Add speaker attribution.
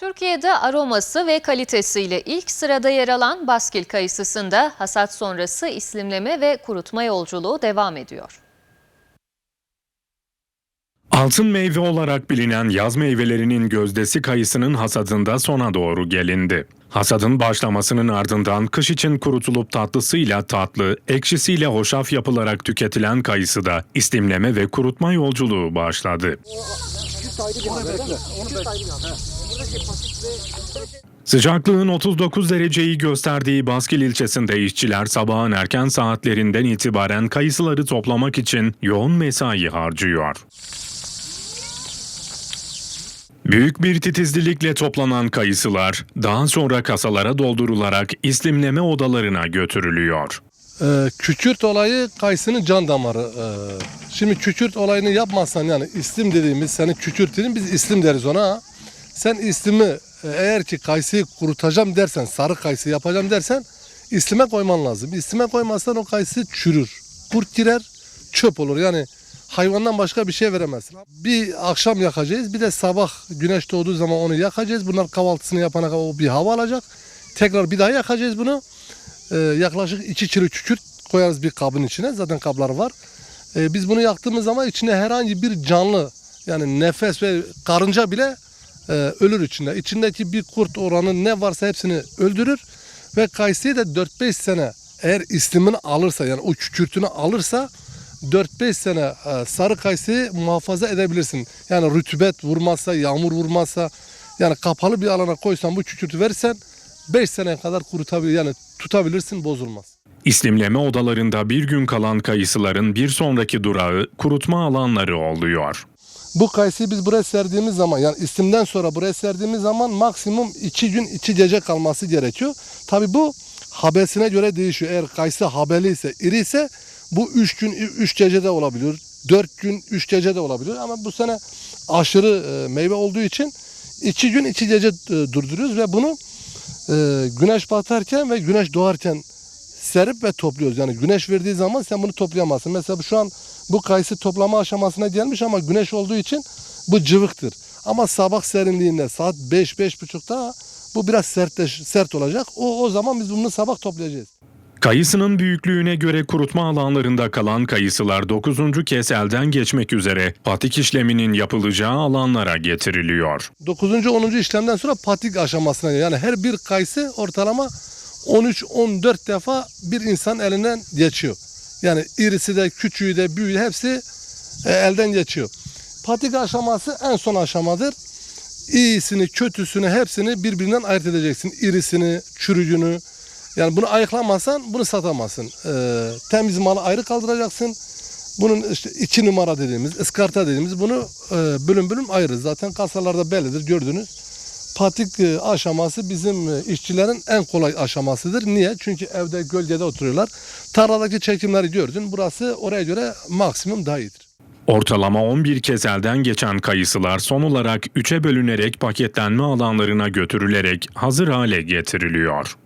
Speaker 1: Türkiye'de aroması ve kalitesiyle ilk sırada yer alan Baskil kayısısında hasat sonrası islimleme ve kurutma yolculuğu devam ediyor.
Speaker 2: Altın meyve olarak bilinen yaz meyvelerinin gözdesi kayısının hasadında sona doğru gelindi. Hasadın başlamasının ardından kış için kurutulup tatlısıyla tatlı, ekşisiyle hoşaf yapılarak tüketilen kayısıda istimleme ve kurutma yolculuğu başladı. Sıcaklığın 39 dereceyi gösterdiği Baskil ilçesinde işçiler sabahın erken saatlerinden itibaren kayısıları toplamak için yoğun mesai harcıyor. Büyük bir titizlilikle toplanan kayısılar daha sonra kasalara doldurularak islimleme odalarına götürülüyor.
Speaker 3: Ee, kükürt olayı kayısının can damarı. Ee, şimdi kükürt olayını yapmazsan yani islim dediğimiz senin kükürt dediğin biz islim deriz ona. Sen islimi e, eğer ki kayısıyı kurutacağım dersen sarı kayısı yapacağım dersen islime koyman lazım. İslime koymazsan o kayısı çürür. Kurt girer çöp olur yani hayvandan başka bir şey veremezsin. Bir akşam yakacağız bir de sabah güneş doğduğu zaman onu yakacağız. Bunlar kahvaltısını yapana kadar o bir hava alacak. Tekrar bir daha yakacağız bunu. Ee, yaklaşık 2 kilo kükürt koyarız bir kabın içine. Zaten kablar var. Ee, biz bunu yaktığımız zaman içine herhangi bir canlı yani nefes ve karınca bile e, ölür içinde. İçindeki bir kurt oranı ne varsa hepsini öldürür. Ve kayısıyı da 4-5 sene eğer islimini alırsa yani o kükürtünü alırsa 4-5 sene e, sarı kayısıyı muhafaza edebilirsin. Yani rütubet vurmazsa, yağmur vurmazsa yani kapalı bir alana koysan bu kükürtü versen 5 seneye kadar kurutabilir yani tutabilirsin bozulmaz.
Speaker 2: İslimleme odalarında bir gün kalan kayısıların bir sonraki durağı kurutma alanları oluyor.
Speaker 3: Bu kayısıyı biz buraya serdiğimiz zaman yani istimden sonra buraya serdiğimiz zaman maksimum 2 gün 2 gece kalması gerekiyor. Tabi bu habesine göre değişiyor. Eğer kayısı habeli ise iri ise bu 3 gün 3 gece de olabilir. 4 gün 3 gece de olabilir ama bu sene aşırı e, meyve olduğu için 2 gün 2 gece e, durduruyoruz ve bunu e, güneş batarken ve güneş doğarken serip ve topluyoruz. Yani güneş verdiği zaman sen bunu toplayamazsın. Mesela şu an bu kayısı toplama aşamasına gelmiş ama güneş olduğu için bu cıvıktır. Ama sabah serinliğinde saat 5-5.30'da bu biraz sertleş, sert olacak. O, o zaman biz bunu sabah toplayacağız.
Speaker 2: Kayısının büyüklüğüne göre kurutma alanlarında kalan kayısılar 9. kez elden geçmek üzere patik işleminin yapılacağı alanlara getiriliyor.
Speaker 3: 9. 10. işlemden sonra patik aşamasına. Yani her bir kayısı ortalama 13-14 defa bir insan elinden geçiyor. Yani irisi de küçüğü de büyüğü de hepsi e, elden geçiyor. Patik aşaması en son aşamadır. İyisini, kötüsünü hepsini birbirinden ayırt edeceksin. İrisini, çürücünü. Yani bunu ayıklamazsan bunu satamazsın. Ee, temiz malı ayrı kaldıracaksın. Bunun işte iki numara dediğimiz, ıskarta dediğimiz bunu e, bölüm bölüm ayırırız. Zaten kasalarda bellidir gördünüz. Patik e, aşaması bizim e, işçilerin en kolay aşamasıdır. Niye? Çünkü evde gölgede oturuyorlar. Tarladaki çekimleri gördün. Burası oraya göre maksimum daha iyidir.
Speaker 2: Ortalama 11 kez elden geçen kayısılar son olarak 3'e bölünerek paketlenme alanlarına götürülerek hazır hale getiriliyor.